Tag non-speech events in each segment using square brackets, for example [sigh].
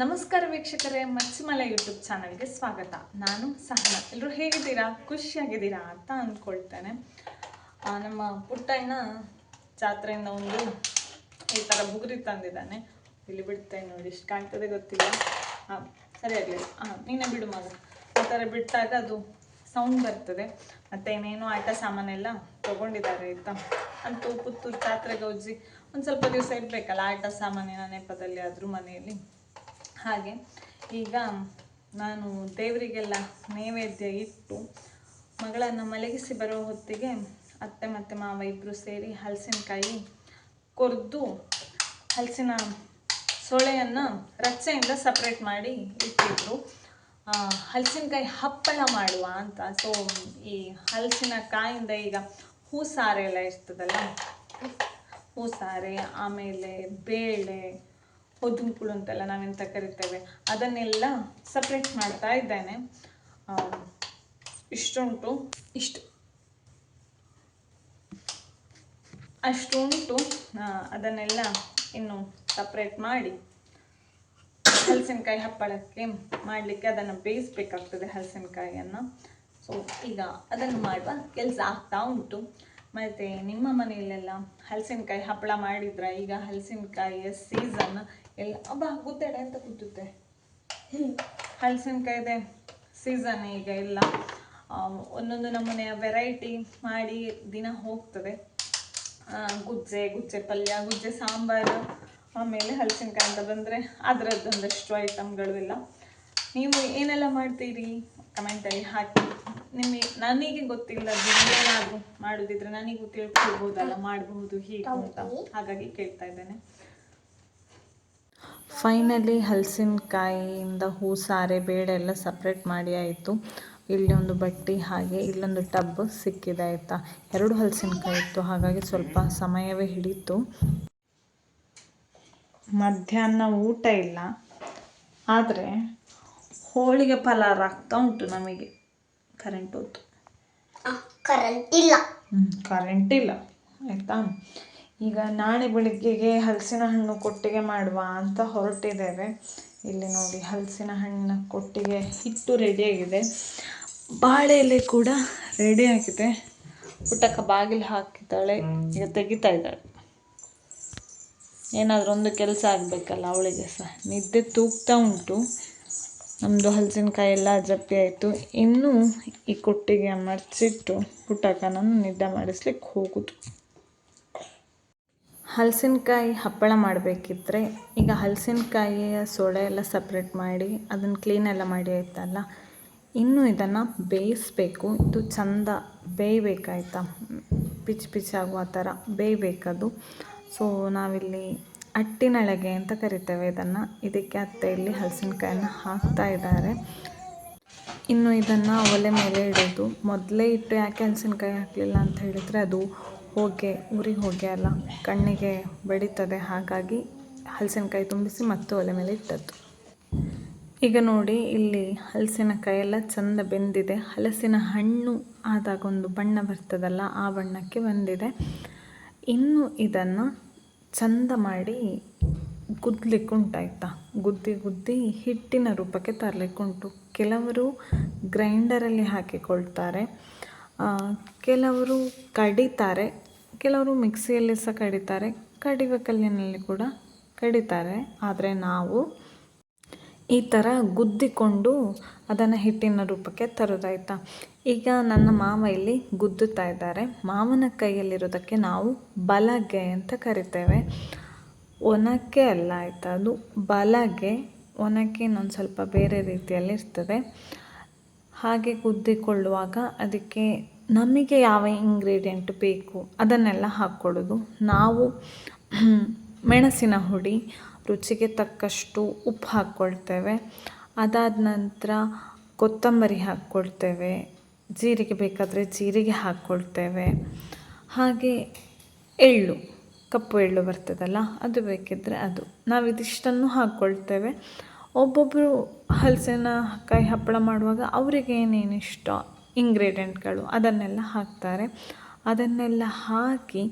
ನಮಸ್ಕಾರ ವೀಕ್ಷಕರೇ, ಮಚ್ಚಿಮಲೆ ಯೂಟ್ಯೂಬ್ ಚಾನಲ್ಗೆ ಸ್ವಾಗತ. ನಾನು ಸಹನ. ಎಲ್ಲರೂ ಹೇಗಿದ್ದೀರಾ? ಖುಷಿಯಾಗಿದ್ದೀರಾ ಅಂತ ಅಂದ್ಕೊಳ್ತೇನೆ. ನಮ್ಮ ಪುಟ್ಟಣ್ಣ ಜಾತ್ರೆಯಿಂದ ಒಂದು ಈ ಥರ ಬುಗುರಿ ತಂದಿದ್ದಾನೆ. ಇಲ್ಲಿ ಬಿಡ್ತೇನೆ ನೋಡಿ ಇಷ್ಟು ಕಾಣ್ತದೆ ಗೊತ್ತಿಲ್ಲ. ಹಾಂ ಸರಿ ಆಗಲಿ. ಹಾಂ ನೀನೇ ಬಿಡು ಮಗ. ಆ ಥರ ಬಿಟ್ಟಾಗ ಅದು ಸೌಂಡ್ ಬರ್ತದೆ. ಮತ್ತು ಏನೇನೋ ಆಟ ಸಾಮಾನೆಲ್ಲ ತೊಗೊಂಡಿದ್ದಾರೆ ಆಯಿತಾ? ಅಂತೂ ಪುತ್ತೂರು ಜಾತ್ರೆಗೆ ಗೌಜಿ, ಒಂದು ಸ್ವಲ್ಪ ದಿವಸ ಇರಬೇಕಲ್ಲ ಆಟ ಸಾಮಾನಿನ ನೆಪದಲ್ಲಿ ಆದರೂ ಮನೆಯಲ್ಲಿ? ಹಾಗೆ ಈಗ ನಾನು ದೇವರಿಗೆಲ್ಲ ನೈವೇದ್ಯ ಇಟ್ಟು ಮಗಳನ್ನು ಮಲಗಿಸಿ ಬರೋ ಹೊತ್ತಿಗೆ ಅತ್ತೆ ಮತ್ತು ಮಾವ ಇಬ್ಬರು ಸೇರಿ ಹಲಸಿನಕಾಯಿ ಕೊರೆದು ಹಲಸಿನ ಸೊಳೆಯನ್ನು ರಚ್ಚೆಯಿಂದ ಸಪ್ರೇಟ್ ಮಾಡಿ ಇಟ್ಟಿದ್ರು. ಹಲಸಿನಕಾಯಿ ಹಪ್ಪಳ ಮಾಡುವ ಅಂತ. ಸೊ ಈ ಹಲಸಿನ ಕಾಯಿಂದ ಈಗ ಹೂಸಾರೆ ಎಲ್ಲ ಇರ್ತದಲ್ಲ? ಹೂಸಾರೆ, ಆಮೇಲೆ ಬೇಳೆ ಹೊದುಂಕುಳು ಅಂತೆಲ್ಲ ನಾವೆಂತ ಕರಿತೇವೆ? ಅದನ್ನೆಲ್ಲ ಸಪ್ರೇಟ್ ಮಾಡ್ತಾ ಇದ್ದೇನೆ. ಇಷ್ಟುಂಟು. ಇಷ್ಟು. ಅಷ್ಟುಂಟು. ಅದನ್ನೆಲ್ಲ ಇನ್ನು ಸಪ್ರೇಟ್ ಮಾಡಿ ಹಲಸಿನಕಾಯಿ ಹಪ್ಪಳಕ್ಕೆ ಮಾಡಲಿಕ್ಕೆ ಅದನ್ನು ಬೇಯಿಸ್ಬೇಕಾಗ್ತದೆ ಹಲಸಿನಕಾಯಿಯನ್ನು ಸೊ ಈಗ ಅದನ್ನು ಮಾಡುವ ಕೆಲಸ ಆಗ್ತಾ ಉಂಟು. ಮತ್ತು ನಿಮ್ಮ ಮನೆಯಲ್ಲೆಲ್ಲ ಹಲಸಿನಕಾಯಿ ಹಪ್ಪಳ ಮಾಡಿದ್ರ? ಈಗ ಹಲಸಿನಕಾಯಿಯ ಸೀಸನ್ ಎಲ್ಲ ಅಬ್ಬಾ ಗುದ್ದೆಡೆ ಅಂತ ಕೂತುತ್ತೆ ಹಲಸಿನಕಾಯಿದೆ ಸೀಸನ್ ಈಗ ಎಲ್ಲ ಒಂದೊಂದು ನಮ್ಮನೆಯ ವೆರೈಟಿ ಮಾಡಿ ದಿನ ಹೋಗ್ತದೆ. ಗುಜ್ಜೆ ಗುಜ್ಜೆ ಪಲ್ಯ ಗುಜ್ಜೆ ಸಾಂಬಾರು ಆಮೇಲೆ ಹಲಸಿನಕಾಯಿ ಅಂತ ಬಂದರೆ ಅದರದ್ದೊಂದಷ್ಟು ಐಟಮ್ಗಳು ಎಲ್ಲ ನೀವು ಏನೆಲ್ಲ ಮಾಡ್ತೀರಿ? ಕಮೆಂಟಲ್ಲಿ ಹಾಕಿ. ನಿಮಗೆ ನನಗೆ ಗೊತ್ತಿಲ್ಲ ಏನಾದರೂ ಮಾಡೋದಿದ್ರೆ ನನಗೂ ತಿಳ್ಕೊಳ್ಬೋದಲ್ಲ ಮಾಡಬಹುದು ಹೀಗೆ ಅಂತ. ಹಾಗಾಗಿ ಕೇಳ್ತಾ ಇದ್ದೇನೆ. ಫೈನಲಿ ಹಲಸಿನಕಾಯಿಯಿಂದ ಹೂ ಸಾರೆ ಬೇಳೆ ಎಲ್ಲ ಸಪ್ರೇಟ್ ಮಾಡಿ ಆಯಿತು. ಇಲ್ಲಿ ಒಂದು ಬಟ್ಟಿ ಹಾಗೆ ಇಲ್ಲೊಂದು ಟಬ್ ಸಿಕ್ಕಿದೆ ಆಯಿತಾ. ಎರಡು ಹಲಸಿನಕಾಯಿ ಇತ್ತು ಹಾಗಾಗಿ ಸ್ವಲ್ಪ ಸಮಯವೇ ಹಿಡಿತು. ಮಧ್ಯಾಹ್ನ ಊಟ ಇಲ್ಲ. ಆದರೆ ಹೋಳಿಗೆ ಫಲ ಆಗ್ತಾ ಉಂಟು ನಮಗೆ. ಕರೆಂಟ್ ಹೋತು ಕರೆಂಟ್ ಇಲ್ಲ. ಕರೆಂಟ್ ಇಲ್ಲ. ಆಯಿತಾ? ಈಗ ನಾಳೆ ಬೆಳಗ್ಗೆಗೆ ಹಲಸಿನ ಹಣ್ಣು ಕೊಟ್ಟಿಗೆ ಮಾಡುವ ಅಂತ ಹೊರಟಿದ್ದೇವೆ. ಇಲ್ಲಿ ನೋಡಿ ಹಲಸಿನ ಹಣ್ಣು ಕೊಟ್ಟಿಗೆ ಹಿಟ್ಟು ರೆಡಿಯಾಗಿದೆ ಬಾಳೆ ಎಲೆ ಕೂಡ ರೆಡಿಯಾಗಿದೆ ಪುಟ್ಟಕ್ಕ ಬಾಗಿಲು ಹಾಕಿದ್ದಾಳೆ, ಈಗ ತೆಗಿತಾ ಇದ್ದಾಳೆ. ಏನಾದರೂ ಒಂದು ಕೆಲಸ ಆಗಬೇಕಲ್ಲ ಅವಳಿಗೆ ಸಹ. ನಿದ್ದೆ ತೂಗ್ತಾ ಉಂಟು. ನಮ್ಮದು ಹಲಸಿನಕಾಯಿ ಎಲ್ಲ ಜಪ್ಪಿ ಆಯಿತು. ಇನ್ನೂ ಈ ಕೊಟ್ಟಿಗೆ ಮಡಚಿಟ್ಟು ಪುಟ್ಟಕ್ಕನನ್ನು ನಿದ್ದೆ ಮಾಡಿಸ್ಲಿಕ್ಕೆ ಹೋಗುದು. ಹಲಸಿನಕಾಯಿ ಹಪ್ಪಳ ಮಾಡಬೇಕಿದ್ರೆ ಈಗ ಹಲಸಿನಕಾಯಿಯ ಸೋಡಾ ಎಲ್ಲ ಸಪ್ರೇಟ್ ಮಾಡಿ ಅದನ್ನು ಕ್ಲೀನ್ ಎಲ್ಲ ಮಾಡಿ ಆಯ್ತಲ್ಲ? ಇನ್ನು ಇದನ್ನು ಬೇಯಿಸ್ಬೇಕು. ಇದು ಚಂದ ಬೇಯಬೇಕಾಯ್ತಾ? ಪಿಚ್ ಪಿಚ್ ಆಗುವ ಥರ ಬೇಯಬೇಕದು. ಸೊ ನಾವಿಲ್ಲಿ ಅಟ್ಟಿನಳಗೆ ಅಂತ ಕರಿತೇವೆ ಇದನ್ನು. ಇದಕ್ಕೆ ಅತ್ತೆ ಇಲ್ಲಿ ಹಲಸಿನಕಾಯಿನ ಹಾಕ್ತಾ ಇದ್ದಾರೆ. ಇನ್ನು ಇದನ್ನು ಒಲೆ ಮೇಲೆ ಇಡೋದು. ಮೊದಲೇ ಇಟ್ಟು ಯಾಕೆ ಹಲಸಿನಕಾಯಿ ಹಾಕಲಿಲ್ಲ ಅಂತ ಹೇಳಿದರೆ ಅದು ಹೊಗೆ ಉರಿ ಹೊಗೆ ಅಲ್ಲ. ಕಣ್ಣಿಗೆ ಬಡಿತದೆ. ಹಾಗಾಗಿ ಹಲಸಿನಕಾಯಿ ತುಂಬಿಸಿ ಮತ್ತು ಒಲೆ ಮೇಲೆ ಇಟ್ಟದ್ದು. ಈಗ ನೋಡಿ, ಇಲ್ಲಿ ಹಲಸಿನಕಾಯಿ ಎಲ್ಲ ಚಂದ ಬೆಂದಿದೆ. ಹಲಸಿನ ಹಣ್ಣು ಆದಾಗ ಒಂದು ಬಣ್ಣ ಬರ್ತದಲ್ಲ, ಆ ಬಣ್ಣಕ್ಕೆ ಬಂದಿದೆ. ಇನ್ನು ಇದನ್ನು ಚಂದ ಮಾಡಿ ಗುದ್ದಲಿಕ್ಕೆ ಉಂಟಾಯ್ತಾ? ಗುದ್ದಿ ಗುದ್ದಿ ಹಿಟ್ಟಿನ ರೂಪಕ್ಕೆ ತರಲಿಕ್ಕೆ ಉಂಟು. ಕೆಲವರು ಗ್ರೈಂಡರಲ್ಲಿ ಹಾಕಿಕೊಳ್ತಾರೆ. ಕೆಲವರು ಕಡಿತಾರೆ, ಕೆಲವರು ಮಿಕ್ಸಿಯಲ್ಲಿ ಸಹ ಕಡಿತಾರೆ, ಕಡಿವ ಕಲ್ಲಿನಲ್ಲಿ ಕೂಡ ಕಡಿತಾರೆ. ಆದರೆ ನಾವು ಈ ಥರ ಗುದ್ದಿಕೊಂಡು ಅದನ್ನು ಹಿಟ್ಟಿನ ರೂಪಕ್ಕೆ ತರೋದಾಯ್ತಾ ಈಗ ನನ್ನ ಮಾವ ಇಲ್ಲಿ ಗುದ್ದುತ್ತಾ ಇದ್ದಾರೆ. ಮಾವನ ಕೈಯಲ್ಲಿರೋದಕ್ಕೆ ನಾವು ಬಲಗೆ ಅಂತ ಕರಿತೇವೆ. ಒನಕ್ಕೆ ಅಲ್ಲ, ಆಯಿತಾ? ಅದು ಬಲಗೆ ಒನಕೆ ಇನ್ನೊಂದು ಸ್ವಲ್ಪ ಬೇರೆ ರೀತಿಯಲ್ಲಿ ಇರ್ತದೆ. ಹಾಗೆ ಗುದ್ದಿಕೊಳ್ಳುವಾಗ ಅದಕ್ಕೆ ನಮಗೆ ಯಾವ ಇಂಗ್ರೀಡಿಯೆಂಟ್ ಬೇಕು ಅದನ್ನೆಲ್ಲ ಹಾಕ್ಕೊಳ್ಳೋದು. ನಾವು [clears throat] ಮೆಣಸಿನ ಹುಡಿ, ರುಚಿಗೆ ತಕ್ಕಷ್ಟು ಉಪ್ಪು ಹಾಕ್ಕೊಳ್ತೇವೆ. ಅದಾದ ನಂತರ ಕೊತ್ತಂಬರಿ ಹಾಕ್ಕೊಳ್ತೇವೆ. ಜೀರಿಗೆ ಬೇಕಾದರೆ ಜೀರಿಗೆ ಹಾಕ್ಕೊಳ್ತೇವೆ. ಹಾಗೆ ಎಳ್ಳು, ಕಪ್ಪು ಎಳ್ಳು ಬರ್ತದಲ್ಲ, ಅದು ಬೇಕಿದ್ದರೆ ಅದು. ನಾವು ಇದಿಷ್ಟನ್ನು ಹಾಕ್ಕೊಳ್ತೇವೆ. ಒಬ್ಬೊಬ್ಬರು ಕೈ ಹಪ್ಪಳ ಮಾಡುವಾಗ ಅವರಿಗೆ ಏನೇನು ಇಷ್ಟ ಇಂಗ್ರೀಡಿಯೆಂಟ್ಗಳು ಅದನ್ನೆಲ್ಲ ಹಾಕ್ತಾರೆ. ಅದನ್ನೆಲ್ಲ ಹಾಕಿ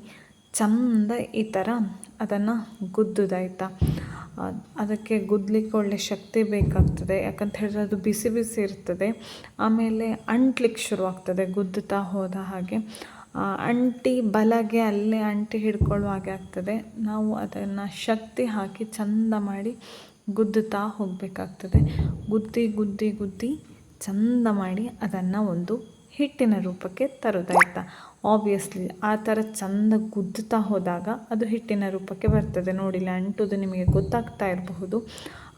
ಚಂದ ಈ ಥರ ಅದನ್ನು ಗುದ್ದುದಾಯ್ತಾ ಅದಕ್ಕೆ ಗುದ್ದಲಿಕ್ಕೆ ಒಳ್ಳೆ ಶಕ್ತಿ ಬೇಕಾಗ್ತದೆ. ಯಾಕಂತ ಹೇಳಿದ್ರೆ ಅದು ಬಿಸಿ ಬಿಸಿ ಇರ್ತದೆ. ಆಮೇಲೆ ಅಂಟ್ಲಿಕ್ಕೆ ಶುರುವಾಗ್ತದೆ ಗುದ್ದುತ್ತಾ ಹೋದ ಹಾಗೆ. ಅಂಟಿ ಬಲಗೆ ಅಲ್ಲೇ ಅಂಟಿ ಹಿಡ್ಕೊಳ್ಳುವ ಹಾಗೆ ಆಗ್ತದೆ. ನಾವು ಅದನ್ನು ಶಕ್ತಿ ಹಾಕಿ ಚಂದ ಮಾಡಿ ಗುದ್ದುತ್ತಾ ಹೋಗಬೇಕಾಗ್ತದೆ. ಗುದ್ದಿ ಗುದ್ದಿ ಗುದ್ದಿ ಚಂದ ಮಾಡಿ ಅದನ್ನು ಒಂದು ಹಿಟ್ಟಿನ ರೂಪಕ್ಕೆ ತರೋದಾಯ್ತಾ ಆಬ್ವಿಯಸ್ಲಿ ಆ ಥರ ಚಂದ ಗುದ್ದುತ್ತಾ ಹೋದಾಗ ಅದು ಹಿಟ್ಟಿನ ರೂಪಕ್ಕೆ ಬರ್ತದೆ. ನೋಡಿಲ್ಲ, ಅಂಟುದು ನಿಮಗೆ ಗೊತ್ತಾಗ್ತಾ ಇರಬಹುದು.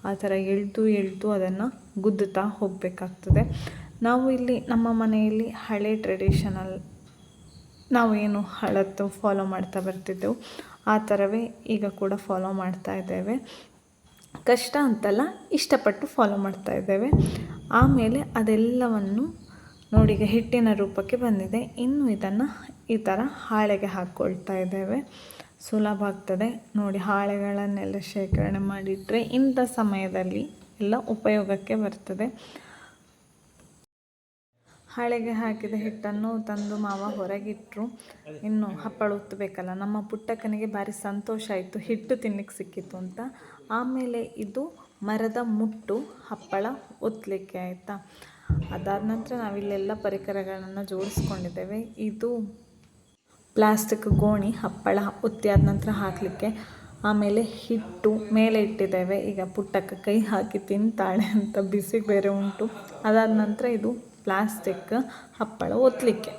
ಆ ಥರ ಎಳ್ದು ಎಳ್ದು ಅದನ್ನು ಗುದ್ದುತ್ತಾ ಹೋಗಬೇಕಾಗ್ತದೆ. ನಾವು ಇಲ್ಲಿ ನಮ್ಮ ಮನೆಯಲ್ಲಿ ಹಳೆ ಟ್ರೆಡಿಷನಲ್ ನಾವು ಏನು ಹಳತ್ತು ಫಾಲೋ ಮಾಡ್ತಾ ಬರ್ತಿದ್ದೆವು. ಆ ಥರವೇ ಈಗ ಕೂಡ ಫಾಲೋ ಮಾಡ್ತಾ ಇದ್ದೇವೆ. ಕಷ್ಟ ಅಂತಲ್ಲ ಇಷ್ಟಪಟ್ಟು ಫಾಲೋ ಮಾಡ್ತಾ ಇದ್ದೇವೆ. ಆಮೇಲೆ ಅದೆಲ್ಲವನ್ನು ನೋಡಿ ಈಗ ಹಿಟ್ಟಿನ ರೂಪಕ್ಕೆ ಬಂದಿದೆ. ಇನ್ನು ಇದನ್ನು ಈ ಥರ ಹಾಳೆಗೆ ಹಾಕ್ಕೊಳ್ತಾ ಇದ್ದೇವೆ. ಸುಲಭ ಆಗ್ತದೆ. ನೋಡಿ ಹಾಳೆಗಳನ್ನೆಲ್ಲ ಶೇಖರಣೆ ಮಾಡಿಟ್ಟರೆ ಇಂಥ ಸಮಯದಲ್ಲಿ ಎಲ್ಲ ಉಪಯೋಗಕ್ಕೆ ಬರ್ತದೆ. ಹಾಳೆಗೆ ಹಾಕಿದ ಹಿಟ್ಟನ್ನು ತಂದು ಮಾವ ಹೊರಗಿಟ್ಟರು ಇನ್ನು ಹಪ್ಪಳ ಉತ್ತಬೇಕಲ್ಲ, ನಮ್ಮ ಪುಟ್ಟಕ್ಕನಿಗೆ ಭಾರಿ ಸಂತೋಷ ಆಯಿತು, ಹಿಟ್ಟು ತಿನ್ನಕ್ಕೆ ಸಿಕ್ಕಿತ್ತು ಅಂತ. ಆಮೇಲೆ ಇದು ಮರದ ಮುಟ್ಟು ಹಪ್ಪಳ ಒತ್ತಲಿಕ್ಕೆ ಆಯಿತಾ? ಅದಾದ ನಂತರ ನಾವಿಲ್ಲೆಲ್ಲ ಪರಿಕರಗಳನ್ನು ಜೋಡಿಸ್ಕೊಂಡಿದ್ದೇವೆ. ಇದು ಪ್ಲಾಸ್ಟಿಕ್ ಗೋಣಿ ಹಪ್ಪಳ ಒತ್ತಿ ಆದ ನಂತರ ಹಾಕಲಿಕ್ಕೆ. ಆಮೇಲೆ ಹಿಟ್ಟು ಮೇಲೆ ಇಟ್ಟಿದ್ದೇವೆ. ಈಗ ಪುಟ್ಟಕ್ಕೆ ಕೈ ಹಾಕಿ ತಿಂತಾಳೆ ಅಂತ, ಬಿಸಿ ಬೇರೆ ಉಂಟು. ಅದಾದ ನಂತರ ಇದು ಪ್ಲಾಸ್ಟಿಕ್ ಹಪ್ಪಳ ಒತ್ತಲಿಕ್ಕೆ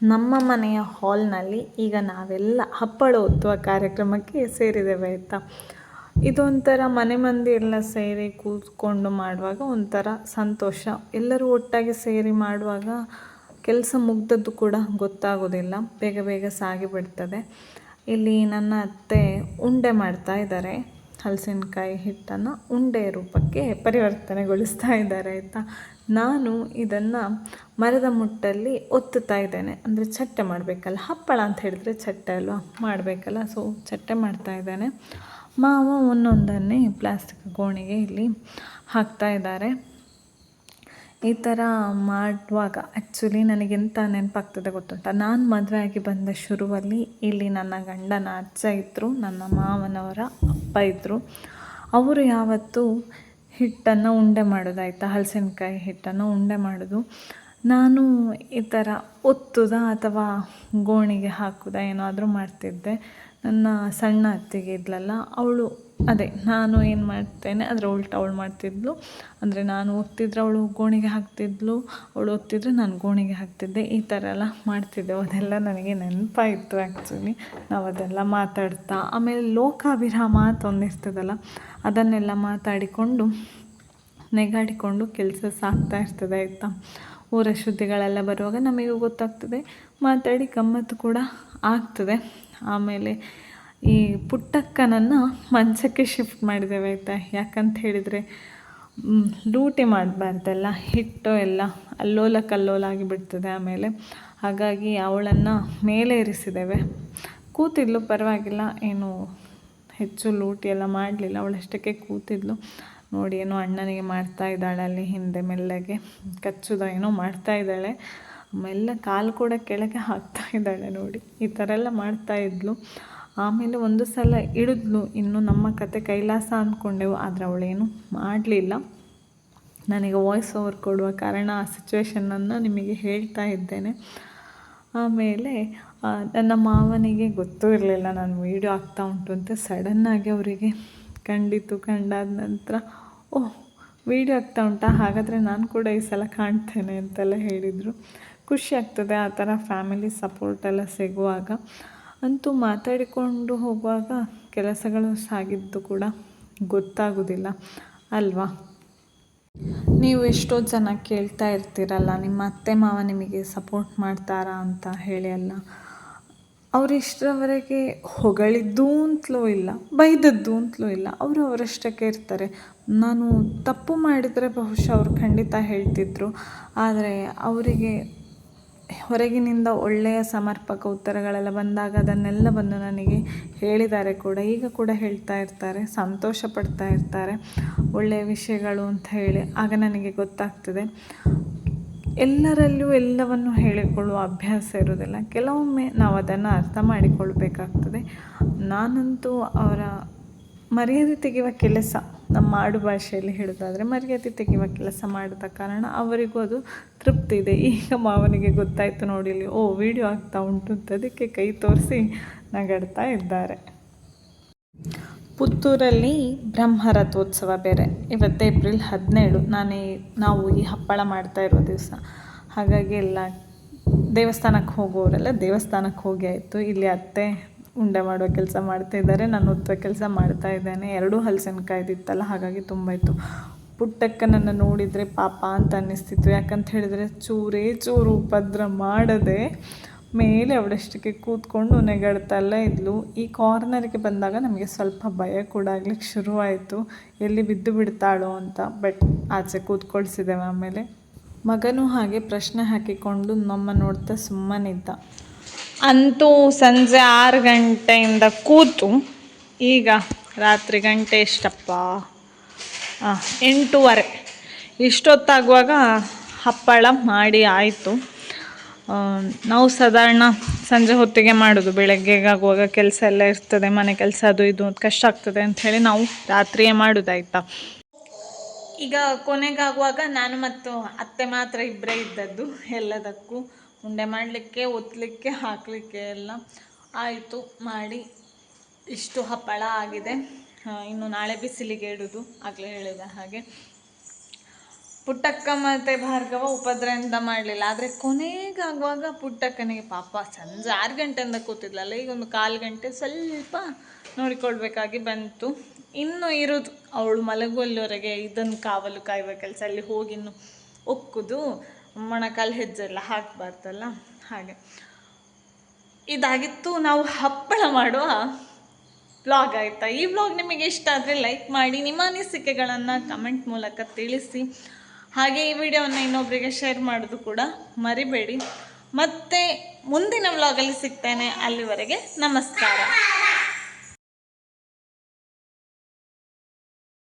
ನಮ್ಮ ಮನೆಯ ಹಾಲ್ನಲ್ಲಿ ಈಗ ನಾವೆಲ್ಲ ಹಪ್ಪಳ ಒತ್ತುವ ಕಾರ್ಯಕ್ರಮಕ್ಕೆ ಸೇರಿದ್ದೇವೆ ಆಯಿತಾ? ಇದೊಂಥರ ಮನೆ ಮಂದಿ ಎಲ್ಲ ಸೇರಿ ಕೂತ್ಕೊಂಡು ಮಾಡುವಾಗ ಒಂಥರ ಸಂತೋಷ. ಎಲ್ಲರೂ ಒಟ್ಟಾಗಿ ಸೇರಿ ಮಾಡುವಾಗ ಕೆಲಸ ಮುಗ್ದದ್ದು ಕೂಡ ಗೊತ್ತಾಗೋದಿಲ್ಲ. ಬೇಗ ಬೇಗ ಸಾಗಿಬಿಡ್ತದೆ ಇಲ್ಲಿ ನನ್ನ ಅತ್ತೆ ಉಂಡೆ ಮಾಡ್ತಾ ಇದ್ದಾರೆ. ಹಲಸಿನಕಾಯಿ ಹಿಟ್ಟನ್ನು ಉಂಡೆ ರೂಪಕ್ಕೆ ಪರಿವರ್ತನೆಗೊಳಿಸ್ತಾ ಇದ್ದಾರೆ, ಆಯಿತಾ? ನಾನು ಇದನ್ನು ಮರದ ಮುಟ್ಟಲ್ಲಿ ಒತ್ತುತ್ತಾ ಇದ್ದೇನೆ. ಅಂದರೆ ಚಟ್ಟೆ ಮಾಡಬೇಕಲ್ಲ, ಹಪ್ಪಳ ಅಂತ ಹೇಳಿದ್ರೆ ಚಟ್ಟೆ ಅಲ್ವಾ? ಮಾಡಬೇಕಲ್ಲ ಸೊ ಚಟ್ಟೆ ಮಾಡ್ತಾ ಇದ್ದೇನೆ. ಮಾವ ಒಂದೊಂದನ್ನೇ ಪ್ಲಾಸ್ಟಿಕ್ ಗೋಣಿಗೆ ಇಲ್ಲಿ ಹಾಕ್ತಾ ಇದ್ದಾರೆ. ಈ ಥರ ಮಾಡುವಾಗ ಆ್ಯಕ್ಚುಲಿ ನನಗೆಂತ ನೆನಪಾಗ್ತದೆ ಗೊತ್ತುಂಟ? ನಾನು ಮದುವೆ ಆಗಿ ಬಂದ ಶುರುವಲ್ಲಿ ಇಲ್ಲಿ ನನ್ನ ಗಂಡನ ಅಜ್ಜ ಇದ್ದರು ನನ್ನ ಮಾವನವರ ಅಪ್ಪ ಇದ್ದರು ಅವರು ಯಾವತ್ತೂ ಹಿಟ್ಟನ್ನು ಉಂಡೆ ಮಾಡೋದಾಯ್ತಾ ಹಲಸಿನಕಾಯಿ ಹಿಟ್ಟನ್ನು ಉಂಡೆ ಮಾಡೋದು. ನಾನು ಈ ಥರ ಒತ್ತುದ ಅಥವಾ ಗೋಣಿಗೆ ಹಾಕುದ ಏನಾದರೂ ಮಾಡ್ತಿದ್ದೆ. ನನ್ನ ಸಣ್ಣ ಅತ್ತಿಗೆ ಇದ್ಲಲ್ಲ, ಅವಳು ಅದೇ, ನಾನು ಏನು ಮಾಡ್ತೇನೆ, ಅದರ ಉಲ್ಟಾ ಅವಳು ಮಾಡ್ತಿದ್ಲು. ಅಂದರೆ ನಾನು ಒತ್ತಿದ್ರೆ ಅವಳು ಗೋಣಿಗೆ ಹಾಕ್ತಿದ್ಲು. ಅವಳು ಒತ್ತಿದ್ರೆ ನಾನು ಗೋಣಿಗೆ ಹಾಕ್ತಿದ್ದೆ. ಈ ಥರ ಎಲ್ಲ ಮಾಡ್ತಿದ್ದೆ ಅದೆಲ್ಲ ನನಗೆ ನೆನಪಾಯಿತು ಆ್ಯಕ್ಚುಲಿ ನಾವು ಅದೆಲ್ಲ ಮಾತಾಡ್ತಾ, ಆಮೇಲೆ ಲೋಕಾಭಿರಾಮ ಅಂತ ಒಂದಿರ್ತದಲ್ಲ ಅದನ್ನೆಲ್ಲ ಮಾತಾಡಿಕೊಂಡು, ನೆಗಾಡಿಕೊಂಡು ಕೆಲಸ ಸಾಗ್ತಾ ಇರ್ತದೆ, ಆಯಿತಾ? ಊರ ಶುದ್ಧಿಗಳೆಲ್ಲ ಬರುವಾಗ ನಮಗೂ ಗೊತ್ತಾಗ್ತದೆ. ಮಾತಾಡಿ ಗಮ್ಮತ್ತು ಕೂಡ ಆಗ್ತದೆ. ಆಮೇಲೆ ಈ ಪುಟ್ಟಕ್ಕನನ್ನು ಮಂಚಕ್ಕೆ ಶಿಫ್ಟ್ ಮಾಡಿದ್ದೇವೆ ಆಯಿತಾ? ಯಾಕಂತ ಹೇಳಿದರೆ ಲೂಟಿ ಮಾಡಬಾರ್ದಲ್ಲ, ಹಿಟ್ಟು ಎಲ್ಲ ಅಲ್ಲೋಲ ಕಲ್ಲೋಲ ಆಗಿಬಿಡ್ತದೆ ಆಮೇಲೆ. ಹಾಗಾಗಿ ಅವಳನ್ನು ಮೇಲೆ ಇರಿಸಿದ್ದೇವೆ. ಕೂತಿದ್ಲು, ಪರವಾಗಿಲ್ಲ, ಏನು ಹೆಚ್ಚು ಲೂಟಿ ಎಲ್ಲ ಮಾಡಲಿಲ್ಲ. ಅವಳಷ್ಟಕ್ಕೆ ಕೂತಿದ್ಲು. ನೋಡಿ, ಏನೋ ಅಣ್ಣನಿಗೆ ಮಾಡ್ತಾ ಇದ್ದಾಳೆ ಅಲ್ಲಿ ಹಿಂದೆ ಮೆಲ್ಲಗೆ ಕಚ್ಚುದ ಏನೋ ಮಾಡ್ತಾ ಇದ್ದಾಳೆ. ಮೆಲ್ಲ ಕಾಲು ಕೂಡ ಕೆಳಗೆ ಹಾಕ್ತಾ ಇದ್ದಾಳೆ ನೋಡಿ. ಈ ಥರ ಎಲ್ಲ ಮಾಡ್ತಾ ಇದ್ಲು. ಆಮೇಲೆ ಒಂದು ಸಲ ಇಳಿದ್ಲು ಇನ್ನು ನಮ್ಮ ಕತೆ ಕೈಲಾಸ ಅಂದ್ಕೊಂಡೆವು ಆದರೆ ಅವಳೇನು ಮಾಡಲಿಲ್ಲ. ನನಗೆ ವಾಯ್ಸ್ ಓವರ್ ಕೊಡುವ ಕಾರಣ ಆ ಸಿಚುವೇಶನನ್ನು ನಿಮಗೆ ಹೇಳ್ತಾ ಇದ್ದೇನೆ. ಆಮೇಲೆ ನನ್ನ ಮಾವನಿಗೆ ಗೊತ್ತೂ ಇರಲಿಲ್ಲ ನಾನು ವೀಡಿಯೋ ಆಗ್ತಾ ಉಂಟು ಅಂತ. ಸಡನ್ನಾಗಿ ಅವರಿಗೆ ಕಂಡಿತು. ಕಂಡಾದ ನಂತರ ಓಹ್ ವೀಡಿಯೋ ಆಗ್ತಾ ಉಂಟಾ? ಹಾಗಾದರೆ ನಾನು ಕೂಡ ಈ ಸಲ ಕಾಣ್ತೇನೆ ಅಂತೆಲ್ಲ ಹೇಳಿದರು. ಖುಷಿ ಆಗ್ತದೆ ಆ ಥರ ಫ್ಯಾಮಿಲಿ ಸಪೋರ್ಟ್ ಎಲ್ಲ ಸಿಗುವಾಗ. ಅಂತೂ ಮಾತಾಡಿಕೊಂಡು ಹೋಗುವಾಗ ಕೆಲಸಗಳು ಸಾಗಿದ್ದು ಕೂಡ ಗೊತ್ತಾಗೋದಿಲ್ಲ, ಅಲ್ವಾ? ನೀವು ಎಷ್ಟೋ ಜನ ಕೇಳ್ತಾ ಇರ್ತೀರಲ್ಲ, ನಿಮ್ಮ ಅತ್ತೆ ಮಾವ ನಿಮಗೆ ಸಪೋರ್ಟ್ ಮಾಡ್ತಾರಾ ಅಂತ ಹೇಳಿ ಅಲ್ಲ? ಅವರು ಇಷ್ಟರವರೆಗೆ ಹೊಗಳಿದ್ದು ಅಂತಲೂ ಇಲ್ಲ, ಬೈದದ್ದು ಅಂತಲೂ ಇಲ್ಲ, ಅವರು ಅವರಷ್ಟಕ್ಕೆ ಇರ್ತಾರೆ. ನಾನು ತಪ್ಪು ಮಾಡಿದರೆ ಬಹುಶಃ ಅವರು ಖಂಡಿತ ಹೇಳ್ತಿದ್ರು, ಆದರೆ ಅವರಿಗೆ ಹೊರಗಿನಿಂದ ಒಳ್ಳೆಯ ಸಮರ್ಪಕ ಉತ್ತರಗಳೆಲ್ಲ ಬಂದಾಗ ಅದನ್ನೆಲ್ಲ ಬಂದು ನನಗೆ ಹೇಳಿದ್ದಾರೆ ಕೂಡ. ಈಗ ಕೂಡ ಹೇಳ್ತಾ ಇರ್ತಾರೆ, ಸಂತೋಷ ಪಡ್ತಾ ಇರ್ತಾರೆ. ಒಳ್ಳೆಯ ವಿಷಯಗಳು ಅಂತ ಹೇಳಿ ಆಗ ನನಗೆ ಗೊತ್ತಾಗ್ತದೆ. ಎಲ್ಲರಲ್ಲೂ ಎಲ್ಲವನ್ನು ಹೇಳಿಕೊಳ್ಳುವ ಅಭ್ಯಾಸ ಇರೋದಿಲ್ಲ ಕೆಲವೊಮ್ಮೆ ನಾವು ಅದನ್ನು ಅರ್ಥ ಮಾಡಿಕೊಳ್ಬೇಕಾಗ್ತದೆ. ನಾನಂತೂ ಅವರ ಮರ್ಯಾದೆ ತೆಗೆಯುವ ಕೆಲಸ ನಮ್ಮ ಆಡು ಭಾಷೆಯಲ್ಲಿ ಹೇಳೋದಾದರೆ ಮರ್ಯಾದೆ ತೆಗೆಯುವ ಕೆಲಸ ಮಾಡಿದ ಕಾರಣ ಅವರಿಗೂ ಅದು ತೃಪ್ತಿ ಇದೆ. ಈಗ ಮಾವನಿಗೆ ಗೊತ್ತಾಯಿತು ನೋಡಿ ಇಲ್ಲಿ, ಓ ವಿಡಿಯೋ ಆಗ್ತಾ ಉಂಟು ಅಂತ ಅದಕ್ಕೆ ಕೈ ತೋರಿಸಿ ನಗಾಡ್ತಾ ಇದ್ದಾರೆ. ಪುತ್ತೂರಲ್ಲಿ ಬ್ರಹ್ಮರಥೋತ್ಸವ ಬೇರೆ. ಇವತ್ತು ಏಪ್ರಿಲ್ ಹದಿನೇಳು, ನಾನೇ, ನಾವು ಈ ಹಪ್ಪಳ ಮಾಡ್ತಾ ಇರೋ ದಿವಸ. ಹಾಗಾಗಿ ಎಲ್ಲ ದೇವಸ್ಥಾನಕ್ಕೆ ಹೋಗೋರೆಲ್ಲ ದೇವಸ್ಥಾನಕ್ಕೆ ಹೋಗಿ ಆಯಿತು. ಇಲ್ಲಿ ಅತ್ತೆ ಉಂಡೆ ಮಾಡುವ ಕೆಲಸ ಮಾಡ್ತಾ ಇದ್ದಾರೆ. ನಾನು ಉತ್ತುವ ಕೆಲಸ ಮಾಡ್ತಾ ಇದ್ದೇನೆ. ಎರಡೂ ಹಲಸಿನಕಾಯ್ದಿತ್ತಲ್ಲ, ಹಾಗಾಗಿ ತುಂಬ ಇತ್ತು. ಪುಟ್ಟಕ್ಕನನ್ನು ನೋಡಿದರೆ ಪಾಪ ಅಂತ ಅನ್ನಿಸ್ತಿತ್ತು. ಯಾಕಂತ ಹೇಳಿದರೆ ಚೂರೇ ಚೂರು ಉಪದ್ರ ಮಾಡದೆ ಮೇಲೆ ಅವಳಷ್ಟಕ್ಕೆ ಕೂತ್ಕೊಂಡು ನೆಗಡ್ತಲ್ಲೇ ಇದ್ಲು. ಈ ಕಾರ್ನರ್ಗೆ ಬಂದಾಗ ನಮಗೆ ಸ್ವಲ್ಪ ಭಯ ಕೂಡ ಆಗ್ಲಿಕ್ಕೆ ಶುರುವಾಯಿತು. ಎಲ್ಲಿ ಬಿದ್ದು ಬಿಡ್ತಾಳೋ ಅಂತ. ಬಟ್ ಆಚೆ ಕೂತ್ಕೊಳ್ಸಿದ್ದೇವೆ ಆಮೇಲೆ ಮಗನೂ ಹಾಗೆ ಪ್ರಶ್ನೆ ಹಾಕಿಕೊಂಡು ನಮ್ಮ ನೋಡ್ತಾ ಸುಮ್ಮನಿದ್ದ. ಅಂತೂ ಸಂಜೆ ಆರು ಗಂಟೆಯಿಂದ ಕೂತು ಈಗ ರಾತ್ರಿ ಗಂಟೆ ಎಷ್ಟಪ್ಪ? ಎಂಟೂವರೆ. ಇಷ್ಟೊತ್ತಾಗುವಾಗ ಹಪ್ಪಳ ಮಾಡಿ ಆಯಿತು. ನಾವು ಸಾಧಾರಣ ಸಂಜೆ ಹೊತ್ತಿಗೆ ಮಾಡೋದು. ಬೆಳಗ್ಗೆಗಾಗುವಾಗ ಕೆಲಸ ಎಲ್ಲ ಇರ್ತದೆ, ಮನೆ ಕೆಲಸ ಅದು ಇದು ಕಷ್ಟ ಆಗ್ತದೆ ಅಂತ ಹೇಳಿ ನಾವು ರಾತ್ರಿಯೇ ಮಾಡೋದಾಯ್ತಾ? ಈಗ ಕೊನೆಗಾಗುವಾಗ ನಾನು ಮತ್ತು ಅತ್ತೆ ಮಾತ್ರ ಇಬ್ಬರೇ ಇದ್ದದ್ದು ಎಲ್ಲದಕ್ಕೂ. ಉಂಡೆ ಮಾಡಲಿಕ್ಕೆ ಒತ್ತಲಿಕ್ಕೆ ಹಾಕಲಿಕ್ಕೆ ಎಲ್ಲ ಆಯಿತು. ಮಾಡಿ ಇಷ್ಟು ಹಪ್ಪಳ ಆಗಿದೆ. ಇನ್ನು ನಾಳೆ ಬಿಸಿಲಿಗೆ ಇಡೋದು ಆಗಲೇ ಹೇಳಿದ ಹಾಗೆ. ಪುಟ್ಟಕ್ಕ ಮತ್ತು ಭಾರ್ಗವ ಉಪದ್ರಂದ ಮಾಡಲಿಲ್ಲ. ಆದರೆ ಕೊನೆಗಾಗುವಾಗ ಪುಟ್ಟಕ್ಕನಿಗೆ ಪಾಪ ಸಂಜೆ ಆರು ಗಂಟೆಯಿಂದ ಕೂತಿದ್ಲಲ್ಲ ಈಗ ಒಂದು ಕಾಲು ಗಂಟೆ ಸ್ವಲ್ಪ ನೋಡಿಕೊಳ್ಬೇಕಾಗಿ ಬಂತು. ಇನ್ನು ಇರೋದು. ಅವಳು ಮಲಗುವಲ್ಲಿವರೆಗೆ ಇದನ್ನು ಕಾವಲು ಕಾಯುವ ಕೆಲಸ. ಅಲ್ಲಿ ಹೋಗಿ ಇನ್ನು ಒಕ್ಕುದು. ಮೊಣಕಾಲು ಹೆಜ್ಜೆಲ್ಲ ಹಾಕಬಾರ್ದಲ್ಲ? ಹಾಗೆ. ಇದಾಗಿತ್ತು, ನಾವು ಹಪ್ಪಳ ಮಾಡುವ ವ್ಲಾಗ್ ಆಯಿತಾ? ಈ ವ್ಲಾಗ್ ನಿಮಗೆ ಇಷ್ಟ ಆದರೆ ಲೈಕ್ ಮಾಡಿ, ನಿಮ್ಮ ಅನಿಸಿಕೆಗಳನ್ನು ಕಮೆಂಟ್ ಮೂಲಕ ತಿಳಿಸಿ. ಹಾಗೆ ಈ ವಿಡಿಯೋವನ್ನು ಇನ್ನೊಬ್ಬರಿಗೆ ಶೇರ್ ಮಾಡೋದು ಕೂಡ ಮರಿಬೇಡಿ. ಮತ್ತೆ ಮುಂದಿನ ವ್ಲಾಗಲ್ಲಿ ಸಿಗ್ತೇನೆ. ಅಲ್ಲಿವರೆಗೆ ನಮಸ್ಕಾರ.